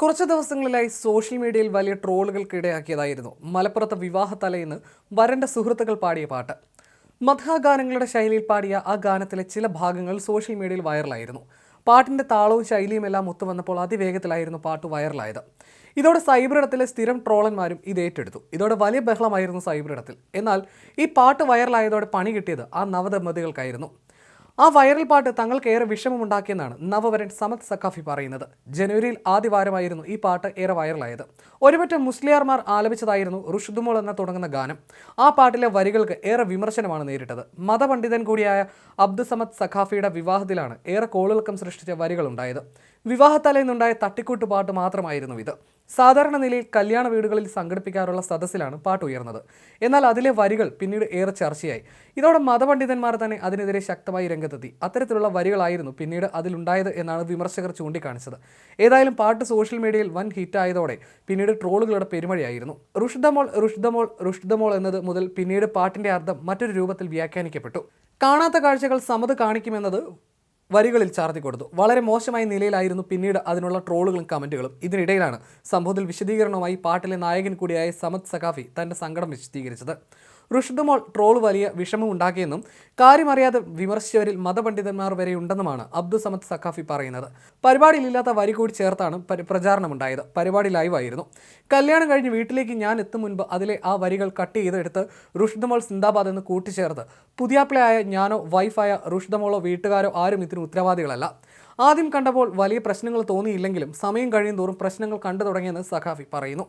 കുറച്ച് ദിവസങ്ങളിലായി സോഷ്യൽ മീഡിയയിൽ വലിയ ട്രോളുകൾക്കിടയാക്കിയതായിരുന്നു. മലപ്പുറത്ത് വിവാഹ തലേന്ന് വരന്റെ സുഹൃത്തുക്കൾ പാടിയ പാട്ട്. മധുഗാനങ്ങളുടെ ശൈലിയിൽ പാടിയ ആ ഗാനത്തിലെ ചില ഭാഗങ്ങൾ സോഷ്യൽ മീഡിയയിൽ വൈറലായിരുന്നു. പാട്ടിന്റെ താളവും ശൈലിയും എല്ലാം ഒത്തു വന്നപ്പോൾ അതിവേഗത്തിലായിരുന്നു പാട്ട് വൈറലായത്. ഇതോടെ സൈബർ ഇടത്തിലെ സ്ഥിരം ട്രോളന്മാരും ഇത് ഏറ്റെടുത്തു. ഇതോടെ വലിയ ബഹളമായിരുന്നു സൈബർ ഇടത്തിൽ. എന്നാൽ ഈ പാട്ട് വൈറലായതോടെ പണി കിട്ടിയത് ആ നവദമ്പതികൾക്കായിരുന്നു ആ വൈറൽ പാട്ട് തങ്ങൾക്ക് ഏറെ വിഷമമുണ്ടാക്കിയെന്നാണ് നവവരൻ സമത് സഖാഫി പറയുന്നത്. ജനുവരിയിൽ ആദ്യ വാരമായിരുന്നു ഈ പാട്ട് ഏറെ വൈറലായത് ഒരുപറ്റം മുസ്ലിയാർമാർ ആലപിച്ചതായിരുന്നു റുഷുദുമോൾ എന്ന തുടങ്ങുന്ന ഗാനം. ആ പാട്ടിലെ വരികൾക്ക് ഏറെ വിമർശനമാണ് നേരിട്ടത്. മതപണ്ഡിതൻ കൂടിയായ അബ്ദുസമദ് സഖാഫിയുടെ വിവാഹത്തിലാണ് ഏറെ കോളിളക്കം സൃഷ്ടിച്ച വരികളുണ്ടായത്. വിവാഹത്തലേന്നുണ്ടായ തട്ടിക്കൂട്ട് പാട്ട് മാത്രമായിരുന്നു ഇത്. സാധാരണ നിലയിൽ കല്യാണ വീടുകളിൽ സംഘടിപ്പിക്കാറുള്ള സദസ്സിലാണ് പാട്ട് ഉയർന്നത്. എന്നാൽ അതിലെ വരികൾ പിന്നീട് ഏറെ ചർച്ചയായി. ഇതോടെ മതപണ്ഡിതന്മാർ തന്നെ അതിനെതിരെ ശക്തമായി രംഗത്തെത്തി. അത്തരത്തിലുള്ള വരികളായിരുന്നു പിന്നീട് അതിലുണ്ടായത് എന്നാണ് വിമർശകർ ചൂണ്ടിക്കാണിച്ചത്. ഏതായാലും പാട്ട് സോഷ്യൽ മീഡിയയിൽ വൻ ഹിറ്റായതോടെ പിന്നീട് ട്രോളുകളുടെ പെരുമഴയായിരുന്നു. റുഷ്ദമോൾ റുഷ്ദമോൾ റുഷ്ദമോൾ എന്നത് മുതൽ പിന്നീട് പാട്ടിന്റെ അർത്ഥം മറ്റൊരു രൂപത്തിൽ വ്യാഖ്യാനിക്കപ്പെട്ടു. കാണാത്ത കാഴ്ചകൾ സമത് കാണിക്കുമെന്നത് വരികളിൽ ചാർത്തി കൊടുത്തു. വളരെ മോശമായ നിലയിലായിരുന്നു പിന്നീട് അതിനുള്ള ട്രോളുകളും കമന്റുകളും ഇതിനിടയിലാണ് സംഭവത്തിൽ വിശദീകരണവുമായി പാട്ടിലെ നായകൻ കൂടിയായ സമത് സഖാഫി തന്റെ സങ്കടം വിശദീകരിച്ചത്. റുഷ്ദുമോൾ ട്രോൾ വലിയ വിഷമം ഉണ്ടാക്കിയെന്നും കാര്യമറിയാതെ വിമർശിച്ചവരിൽ മതപണ്ഡിതന്മാർ വരെ ഉണ്ടെന്നുമാണ് അബ്ദുൾ സമദ് സഖാഫി പറയുന്നത്. പരിപാടിയിലില്ലാത്ത വരി കൂടി ചേർത്താണ് പ്രചാരണം പ്രചാരണമുണ്ടായത്. പരിപാടി ലൈവായിരുന്നു. കല്യാണം കഴിഞ്ഞ് വീട്ടിലേക്ക് ഞാൻ എത്തും മുൻപ് അതിലെ ആ വരികൾ കട്ട് ചെയ്തെടുത്ത് റുഷ്ദമോൾ സിന്ദാബാദ് എന്ന് കൂട്ടിച്ചേർത്ത്. പുതിയാപ്പിളയായ ഞാനോ വൈഫായ റുഷ്ദമോളോ വീട്ടുകാരോ ആരും ഇതിന് ഉത്തരവാദികളല്ല. ആദ്യം കണ്ടപ്പോൾ വലിയ പ്രശ്നങ്ങൾ തോന്നിയില്ലെങ്കിലും സമയം കഴിയും തോറും പ്രശ്നങ്ങൾ കണ്ടു തുടങ്ങിയെന്ന് സഖാഫി പറയുന്നു.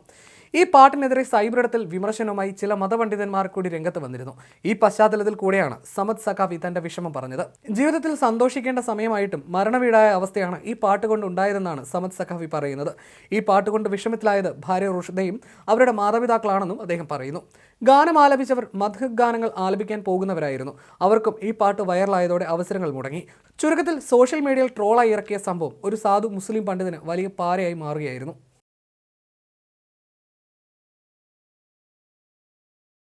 ഈ പാട്ടിനെതിരെ സൈബർ ഇടത്തിൽ വിമർശനവുമായി ചില മതപണ്ഡിതന്മാർ കൂടി രംഗത്ത് വന്നിരുന്നു. ഈ പശ്ചാത്തലത്തിൽ കൂടെയാണ് സമദ് സഖാഫി തന്റെ വിഷമം പറഞ്ഞത്. ജീവിതത്തിൽ സന്തോഷിക്കേണ്ട സമയമായിട്ടും മരണവീടായ അവസ്ഥയാണ് ഈ പാട്ട് കൊണ്ട് ഉണ്ടായതെന്നാണ് സമദ് സഖാഫി പറയുന്നത്. ഈ പാട്ട് കൊണ്ട് വിഷമത്തിലായത് ഭാര്യ റുഷ്ദയും അവരുടെ മാതാപിതാക്കളാണെന്നും അദ്ദേഹം പറയുന്നു. ഗാനം ആലപിച്ചവർ മധു ഗാനങ്ങൾ ആലപിക്കാൻ പോകുന്നവരായിരുന്നു. അവർക്കും ഈ പാട്ട് വൈറലായതോടെ അവസരങ്ങൾ മുടങ്ങി. ചുരുക്കത്തിൽ സോഷ്യൽ മീഡിയയിൽ ട്രോളായി ഇറക്കിയ സംഭവം ഒരു സാധു മുസ്ലിം പണ്ഡിതന് വലിയ പാരയായി മാറുകയായിരുന്നു.